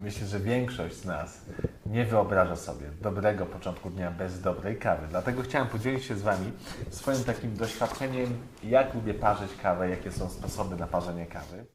Myślę, że większość z nas nie wyobraża sobie dobrego początku dnia bez dobrej kawy. Dlatego chciałem podzielić się z Wami swoim takim doświadczeniem, jak lubię parzyć kawę, jakie są sposoby na parzenie kawy.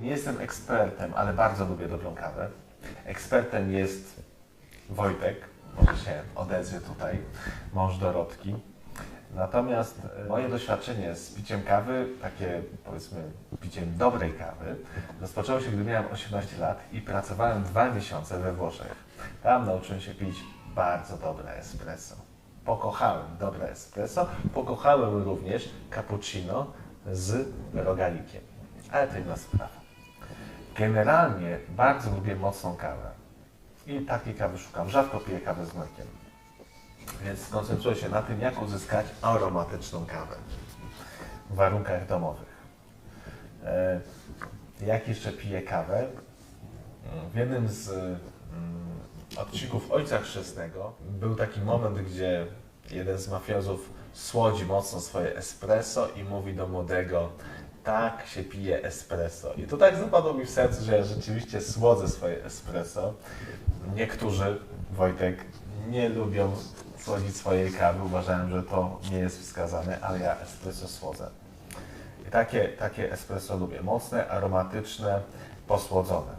Nie jestem ekspertem, ale bardzo lubię dobrą kawę. Ekspertem jest Wojtek, może się odezwie tutaj, mąż Dorotki. Natomiast e, moje doświadczenie z piciem kawy, takie powiedzmy piciem dobrej kawy, rozpoczęło się, gdy miałem 18 lat i pracowałem dwa miesiące we Włoszech. Tam nauczyłem się pić bardzo dobre espresso. Pokochałem dobre espresso, pokochałem również cappuccino z rogalikiem. Ale to inna sprawa. Generalnie bardzo lubię mocną kawę. I takiej kawy szukam. Rzadko piję kawę z mlekiem. Więc skoncentruję się na tym, jak uzyskać aromatyczną kawę w warunkach domowych. E, jak jeszcze piję kawę? W jednym z mm, odcinków Ojca Chrzestnego był taki moment, gdzie jeden z mafiozów słodzi mocno swoje espresso i mówi do młodego, tak się pije espresso. I to tak zapadło mi w sercu, że ja rzeczywiście słodzę swoje espresso. Niektórzy, Wojtek, nie lubią słodzić swojej kawy. Uważałem, że to nie jest wskazane, ale ja espresso słodzę. I takie, takie espresso lubię. Mocne, aromatyczne, posłodzone.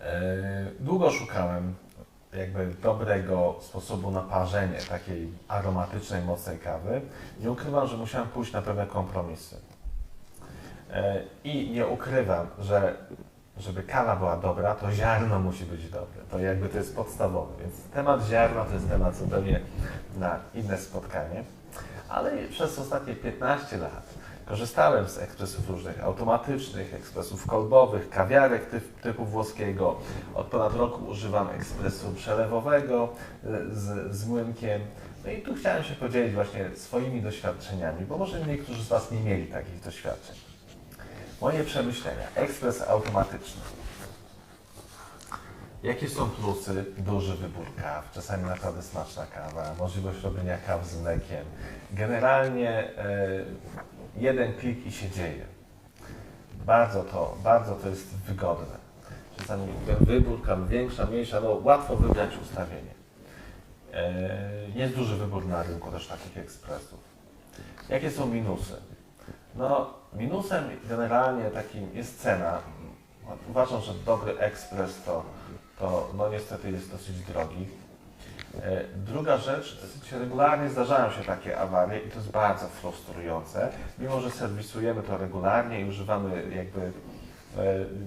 E, Długo szukałem jakby dobrego sposobu na parzenie takiej aromatycznej, mocnej kawy. Nie ukrywam, że musiałem pójść na pewne kompromisy. E, I nie ukrywam, że żeby kawa była dobra, to ziarno musi być dobre. To jakby to jest podstawowe. Więc temat ziarna to jest temat zupełnie na inne spotkanie. Ale przez ostatnie 15 lat korzystałem z ekspresów różnych automatycznych, ekspresów kolbowych, kawiarek typ, typu włoskiego. Od ponad roku używam ekspresu przelewowego e, z, z młynkiem. No i tu chciałem się podzielić właśnie swoimi doświadczeniami, bo może niektórzy z Was nie mieli takich doświadczeń. Moje przemyślenia. Ekspres automatyczny. Jakie są plusy? Duży wybór kaw, czasami naprawdę smaczna kawa, możliwość robienia kaw z mlekiem. Generalnie e, jeden klik i się dzieje. Bardzo to, bardzo to jest wygodne. Czasami ten wybór kaw większa, mniejsza, no łatwo wybrać ustawienie. E, jest duży wybór na rynku też takich ekspresów. Jakie są minusy? No, minusem generalnie takim jest cena. Uważam, że dobry ekspres to, to no niestety jest dosyć drogi. E, Druga rzecz, regularnie zdarzają się takie awarie i to jest bardzo frustrujące, mimo że serwisujemy to regularnie i używamy jakby e,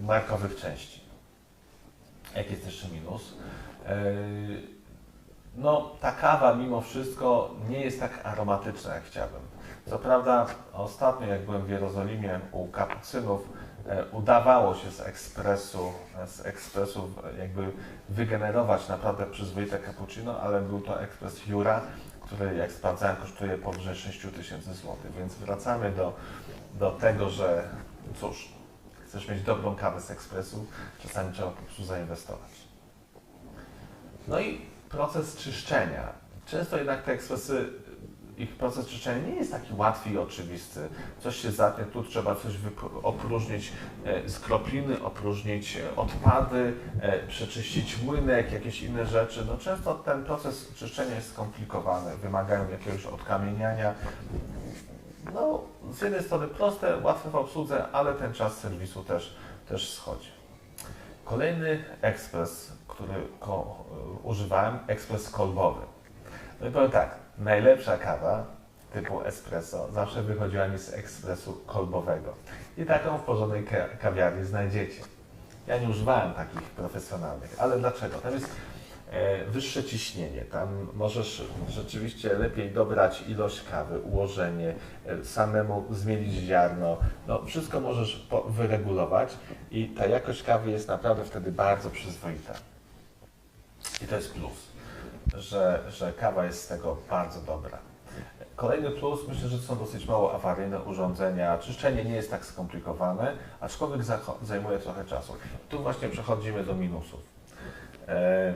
markowych części. Jaki jest jeszcze minus? E, No, ta kawa mimo wszystko nie jest tak aromatyczna jak chciałbym. Co prawda, ostatnio jak byłem w Jerozolimie u kapucynów, udawało się z ekspresu, e, z ekspresu e, jakby wygenerować naprawdę przyzwoite cappuccino, ale był to ekspres Jura, który jak sprawdzałem kosztuje powyżej 6 tysięcy złotych, więc wracamy do, do tego, że cóż, chcesz mieć dobrą kawę z ekspresu, czasami trzeba po prostu zainwestować. No i proces czyszczenia. Często jednak te ekspresy ich proces czyszczenia nie jest taki łatwy i oczywisty. Coś się zatnie, tu trzeba coś opróżnić e, opróżnić e, odpady, e, przeczyścić młynek, jakieś inne rzeczy. No często ten proces czyszczenia jest skomplikowany, wymagają jakiegoś odkamieniania. No, z jednej strony proste, łatwe w obsłudze, ale ten czas serwisu też, też schodzi. Kolejny ekspres, który ko- używałem, ekspres kolbowy. No i powiem tak, najlepsza kawa typu espresso zawsze wychodziła mi z ekspresu kolbowego. I taką w porządnej ka- kawiarni znajdziecie. Ja nie używałem takich profesjonalnych, ale dlaczego? Tam jest e, wyższe ciśnienie, tam możesz rzeczywiście lepiej dobrać ilość kawy, ułożenie, e, samemu zmienić ziarno, no wszystko możesz wyregulować i ta jakość kawy jest naprawdę wtedy bardzo przyzwoita. I to jest plus, że, że kawa jest z tego bardzo dobra. Kolejny plus, myślę, że są dosyć mało awaryjne urządzenia. Czyszczenie nie jest tak skomplikowane, aczkolwiek zajmuje trochę czasu. Tu właśnie przechodzimy do minusów. E,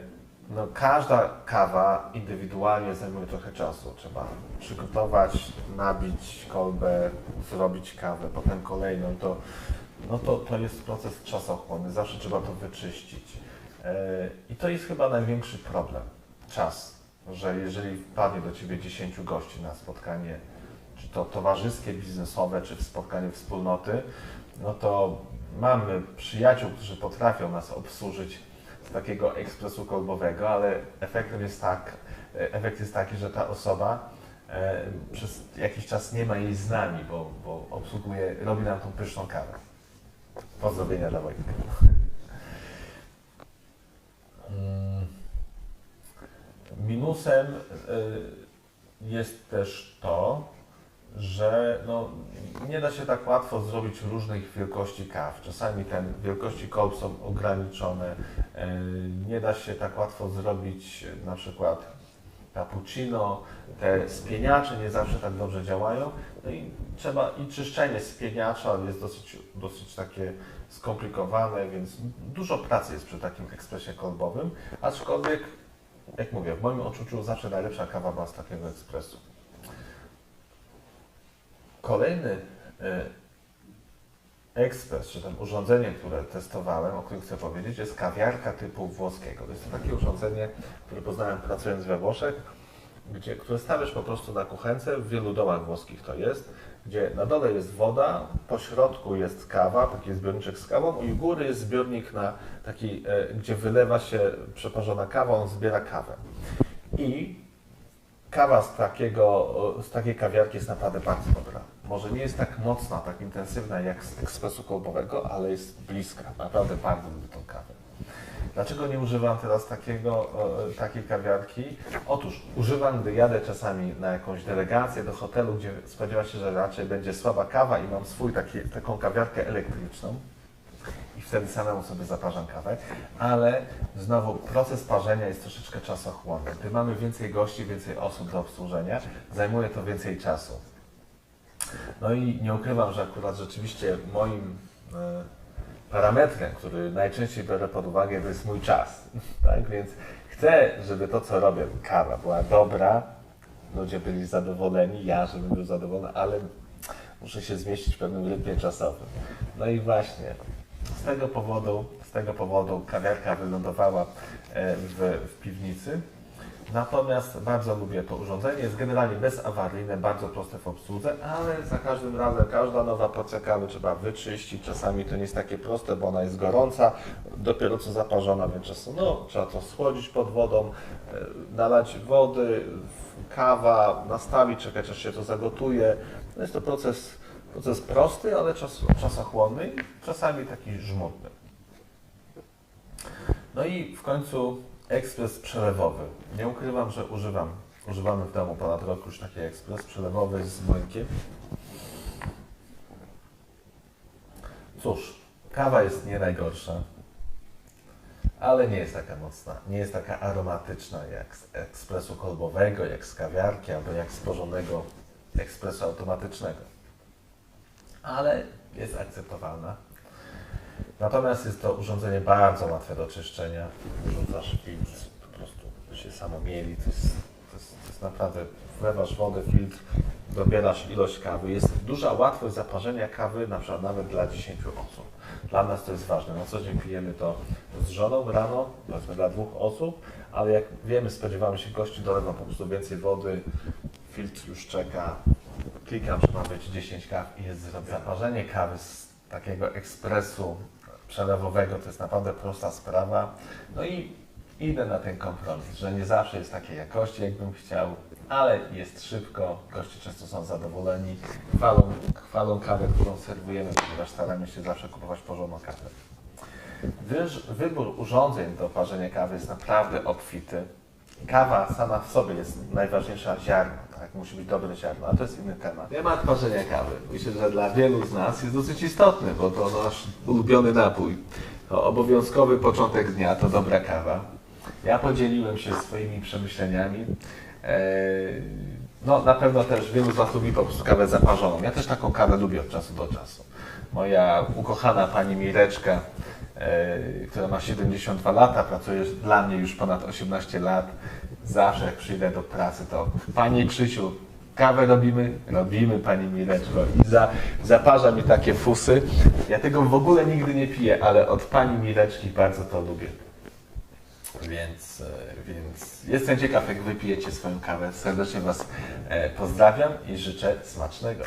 No, każda kawa indywidualnie zajmuje trochę czasu. Trzeba przygotować, nabić kolbę, zrobić kawę, potem kolejną. To, no to, to jest proces czasochłonny, zawsze trzeba to wyczyścić. E, I to jest chyba największy problem. Czas. Że jeżeli wpadnie do Ciebie 10 gości na spotkanie, czy to towarzyskie, biznesowe, czy spotkanie wspólnoty, no to mamy przyjaciół, którzy potrafią nas obsłużyć z takiego ekspresu kolbowego, ale efektem jest tak, efekt jest taki, że ta osoba e, przez jakiś czas nie ma jej z nami, bo, bo obsługuje, robi nam tą pyszną kawę. Pozdrowienia dla Wojtka. Minusem y, jest też to, że no, nie da się tak łatwo zrobić różnych wielkości kaw. Czasami te wielkości kolb są ograniczone. y, Nie da się tak łatwo zrobić na przykład cappuccino. Te spieniacze nie zawsze tak dobrze działają. No i trzeba i czyszczenie spieniacza jest dosyć, dosyć takie skomplikowane, więc dużo pracy jest przy takim ekspresie kolbowym. Aczkolwiek, jak mówię, w moim odczuciu zawsze najlepsza kawa była z takiego ekspresu. Kolejny e, ekspres, czy tam urządzenie, które testowałem, o którym chcę powiedzieć, jest kawiarka typu włoskiego. To jest to takie urządzenie, które poznałem pracując we Włoszech, gdzie, które stawiasz po prostu na kuchence, w wielu domach włoskich to jest, gdzie na dole jest woda, po środku jest kawa, taki zbiorniczek z kawą i u góry jest zbiornik na taki, e, gdzie wylewa się przeparzona kawa, on zbiera kawę. I kawa z, takiego, z takiej kawiarki jest naprawdę bardzo dobra. Może nie jest tak mocna, tak intensywna jak z ekspresu kolbowego, ale jest bliska. Naprawdę bardzo lubię tą kawę. Dlaczego nie używam teraz takiego, e, takiej kawiarki? Otóż używam, gdy jadę czasami na jakąś delegację do hotelu, gdzie spodziewa się, że raczej będzie słaba kawa i mam swój taki, taką kawiarkę elektryczną i wtedy samemu sobie zaparzam kawę, ale znowu proces parzenia jest troszeczkę czasochłonny. Gdy mamy więcej gości, więcej osób do obsłużenia, zajmuje to więcej czasu. No i nie ukrywam, że akurat rzeczywiście moim e, parametrem, który najczęściej biorę pod uwagę, to jest mój czas. Tak? Więc chcę, żeby to, co robię, kawa była dobra, ludzie byli zadowoleni, ja, żebym był zadowolony, ale muszę się zmieścić w pewnym rytmie czasowym. No i właśnie z tego powodu, z tego powodu kawiarka wylądowała e, w, w piwnicy. Natomiast bardzo lubię to urządzenie. Jest generalnie bezawaryjne, bardzo proste w obsłudze, ale za każdym razem każda nowa porcja kawy trzeba wyczyścić. Czasami to nie jest takie proste, bo ona jest gorąca, dopiero co zaparzona, więc czasem no, trzeba to schłodzić pod wodą, e, nalać wody, kawa, nastawić, czekać aż się to zagotuje. No jest to proces, proces prosty, ale czas, czasochłonny i czasami taki żmudny. No i w końcu ekspres przelewowy. Nie ukrywam, że używam. Używamy w domu ponad rok już taki ekspres przelewowy z młynkiem. Cóż, kawa jest nie najgorsza, ale nie jest taka mocna, nie jest taka aromatyczna jak z ekspresu kolbowego, jak z kawiarki albo jak z porządnego ekspresu automatycznego. Ale jest akceptowalna. Natomiast jest to urządzenie bardzo łatwe do czyszczenia. Wrzucasz filtr, po prostu się samo mieli. To jest, to jest, to jest naprawdę, wlewasz wodę, filtr, dobierasz ilość kawy. Jest duża łatwość zaparzenia kawy, na przykład nawet dla 10 osób. Dla nas to jest ważne. Na co dzień pijemy to z żoną rano, powiedzmy dla dwóch osób, ale jak wiemy, spodziewamy się gości, dolewam po prostu więcej wody, filtr już czeka, klikam, że ma być 10 kaw i jest. Zaparzenie kawy z takiego ekspresu przelewowego to jest naprawdę prosta sprawa. No i idę na ten kompromis, że nie zawsze jest takiej jakości, jakbym chciał, ale jest szybko, goście często są zadowoleni, chwalą, chwalą kawę, którą serwujemy, ponieważ staramy się zawsze kupować porządną kawę. Wyż, wybór urządzeń do parzenia kawy jest naprawdę obfity. Kawa sama w sobie jest najważniejsza ziarno, tak? Musi być dobre ziarno, a to jest inny temat. Temat parzenia kawy. Myślę, że dla wielu z nas jest dosyć istotny, bo to nasz ulubiony napój. To obowiązkowy początek dnia to dobra kawa. Ja podzieliłem się swoimi przemyśleniami. Eee, No na pewno też wielu z Was lubi po prostu kawę zaparzoną. Ja też taką kawę lubię od czasu do czasu. Moja ukochana pani Mireczka, e, która ma 72 lata, pracuje dla mnie już ponad 18 lat. Zawsze jak przyjdę do pracy, to Pani Krzysiu, kawę robimy? Robimy Pani Mireczko. I za, zaparza mi takie fusy. Ja tego w ogóle nigdy nie piję, ale od Pani Mireczki bardzo to lubię. Więc, e, więc jestem ciekaw, jak wypijecie swoją kawę. Serdecznie Was e, pozdrawiam i życzę smacznego.